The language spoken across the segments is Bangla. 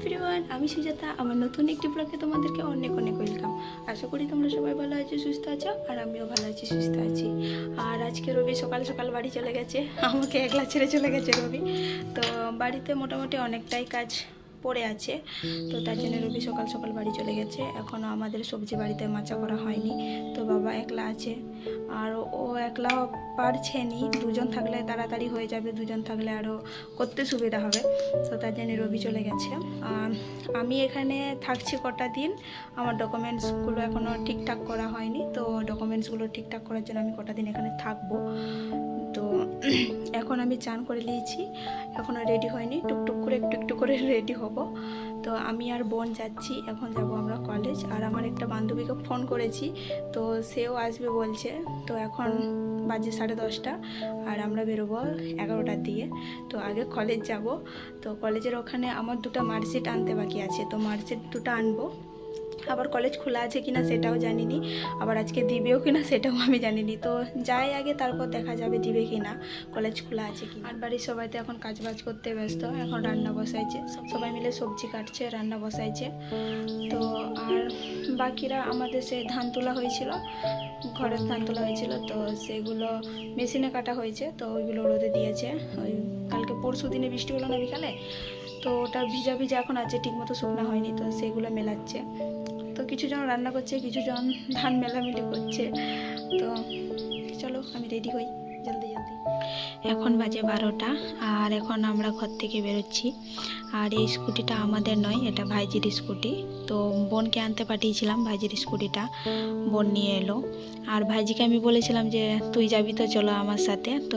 এভরিওয়ান আমি সুজাতা, আমার নতুন একটি ব্লগে তোমাদেরকে অনেক অনেক ওয়েলকাম আশা করি তোমরা সবাই ভালো আছো, সুস্থ আছো, আর আমিও ভালো আছি, সুস্থ আছি। আর আজকে রবি সকাল সকাল বাড়ি চলে গেছে, আমাকে একলা ছেড়ে চলে গেছে রবি। তো বাড়িতে মোটামুটি অনেকটাই কাজ পড়ে আছে। তো তার জন্য রবি সকাল সকাল বাড়ি চলে গেছে। এখনও আমাদের সবজি বাড়িতে মাচা করা হয়নি। তো বাবা একলা আছে। আর ও একলা পারছে নি। দুজন থাকলে তাড়াতাড়ি হয়ে যাবে। দুজন থাকলে আরও করতে সুবিধা হবে। তো তার জন্য রবি চলে গেছে। আমি এখানে থাকছি কটা দিন। আমার ডকুমেন্টসগুলো এখনও ঠিকঠাক করা হয়নি। তো ডকুমেন্টসগুলো ঠিকঠাক করার জন্য আমি কটা দিন এখানে থাকব। এখন আমি চান করে নিয়েছি। এখনও রেডি হয়নি। টুকটুক করে একটু একটু করে রেডি হব। তো আমি আর বোন যাচ্ছি। এখন যাব আমরা কলেজ আর আমার একটা বান্ধবীকে ফোন করেছি। তো সেও আসবে বলছে। তো এখন বাজে সাড়ে দশটা। আর আমরা বেরোবো এগারোটার দিকে। তো আগে কলেজ যাব। তো কলেজের ওখানে আমার দুটো মার্কশিট আনতে বাকি আছে। তো মার্কশিট দুটো আনব। আবার কলেজ খোলা আছে কিনা সেটাও জানিনি, আবার আজকে দিবেও কিনা সেটাও আমি জানিনি। তো যাই আগে তারপর দেখা যাবে দিবে কিনা কলেজ খোলা আছে কি আর বাড়ির সবাই তো এখন কাজ বাজ করতে ব্যস্ত, এখন রান্না বসাইছে, সবাই মিলে সবজি কাটছে, রান্না বসাইছে। তো আর বাকিরা আমাদের সে ধান তোলা হয়েছিল, ঘরের ধান তোলা হয়েছিল, তো সেগুলো মেশিনে কাটা হয়েছে, তো ওইগুলো রোদে দিয়েছে। ওই কালকে পরশু দিনে বৃষ্টি হলো না বিকালে? তো ওটা ভিজা ভিজা এখন আছে, ঠিকমতো শুকনা হয়নি তো, সেগুলো মেলাচ্ছে। তো কিছু জন রান্না করছে, কিছু জন ধান মেলামেলি করছে। তো চলো, আমি রেডি হই, জলদি জলদি। এখন বাজে বারোটা, আর এখন আমরা ঘর থেকে বেরোচ্ছি। আর এই স্কুটিটা আমাদের নয়, এটা ভাইজির স্কুটি। তো বোনকে আনতে পাঠিয়েছিলাম, ভাইজির স্কুটিটা। বোন নিয়ে এলো। আর ভাইজিকে আমি বলেছিলাম যে, তুই যাবি তো, চলো আমার সাথে। তো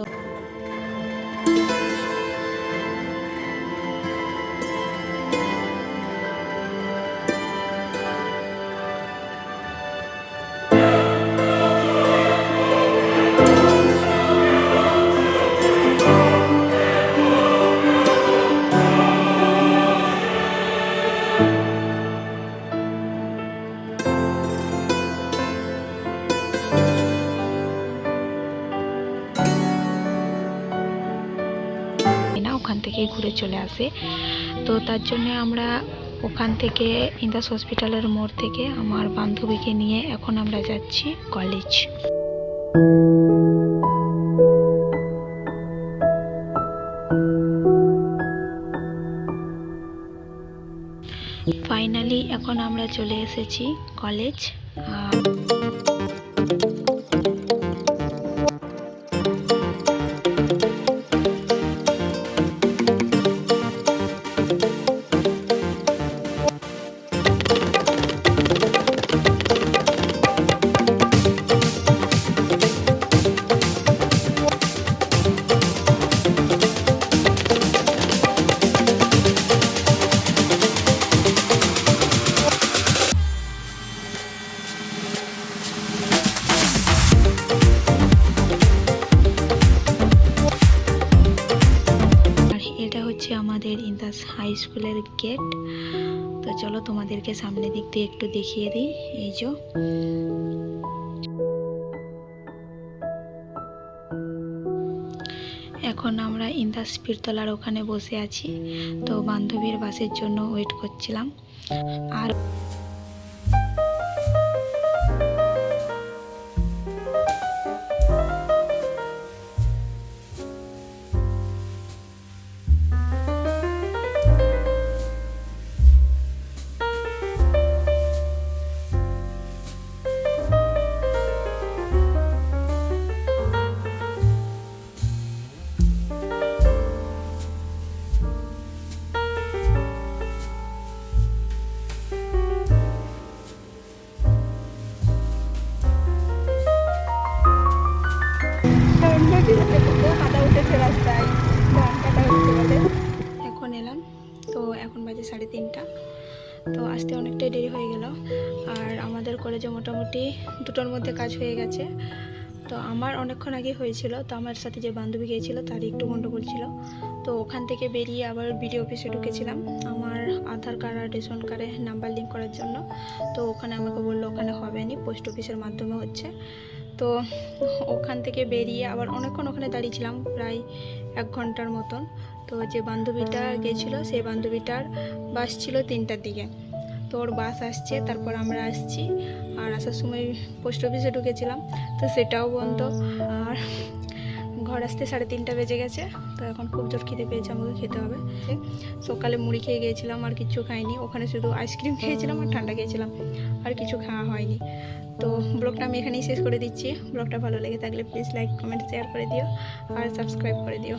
না ওখান থেকে ঘুরে চলে আসে। তো তার জন্য আমরা ওখান থেকে ইন্দাস হসপিটালের মোড় থেকে আমার বান্ধবীকে নিয়ে এখন আমরা যাচ্ছি কলেজ ফাইনালি এখন আমরা চলে এসেছি কলেজ আমাদের ইন্দাস হাই স্কুলের গেট তো চলো তোমাদেরকে সামনে দিক দিয়ে একটু দেখিয়ে দিই, এই যে। এখন আমরা ইন্দাস পীরতলার ওখানে বসে আছি। তো বান্ধবীর বাসের জন্য ওয়েট করছিলাম। আর বাজে সাড়ে তিনটা। তো আসতে অনেকটাই দেরি হয়ে গেল। আর আমাদের কলেজে মোটামুটি দুটোর মধ্যে কাজ হয়ে গেছে। তো আমার অনেকক্ষণ আগে হয়েছিল। তো আমার সাথে যে বান্ধবী গিয়েছিল তার একটু গণ্ডগোল ছিল। তো ওখান থেকে বেরিয়ে আবার বিডিও অফিসে ঢুকেছিলাম। আমার আধার কার্ড আর রেশন কার্ডে নাম্বার লিঙ্ক করার জন্য। তো ওখানে আমাকে বলল, ওখানে হবে না, পোস্ট অফিসের মাধ্যমে হচ্ছে। তো ওখান থেকে বেরিয়ে আবার অনেকক্ষণ ওখানে দাঁড়িয়েছিলাম প্রায় এক ঘণ্টার মতন। তো যে বান্ধবীটা গেছিল, সেই বান্ধবীটার বাস ছিল তিনটার দিকে। তো ওর বাস আসছে, তারপর আমরা আসছি। আর আসার সময় পোস্ট অফিসে ঢুকেছিলাম, তো সেটাও বন্ধ। আর ঘর আসতে সাড়ে তিনটা বেজে গেছে, তো এখন খুব জোর খিদে পেয়েছে, আমাকে খেতে হবে। সকালে মুড়ি খেয়ে গিয়েছিলাম আর কিছু খাইনি। ওখানে শুধু আইসক্রিম খেয়েছিলাম আর ঠান্ডা খেয়েছিলাম, আর কিছু খাওয়া হয়নি। তো ব্লগটা আমি এখানেই শেষ করে দিচ্ছি। ব্লগটা ভালো লেগে থাকলে প্লিজ লাইক কমেন্ট শেয়ার করে দিও, আর সাবস্ক্রাইব করে দিও।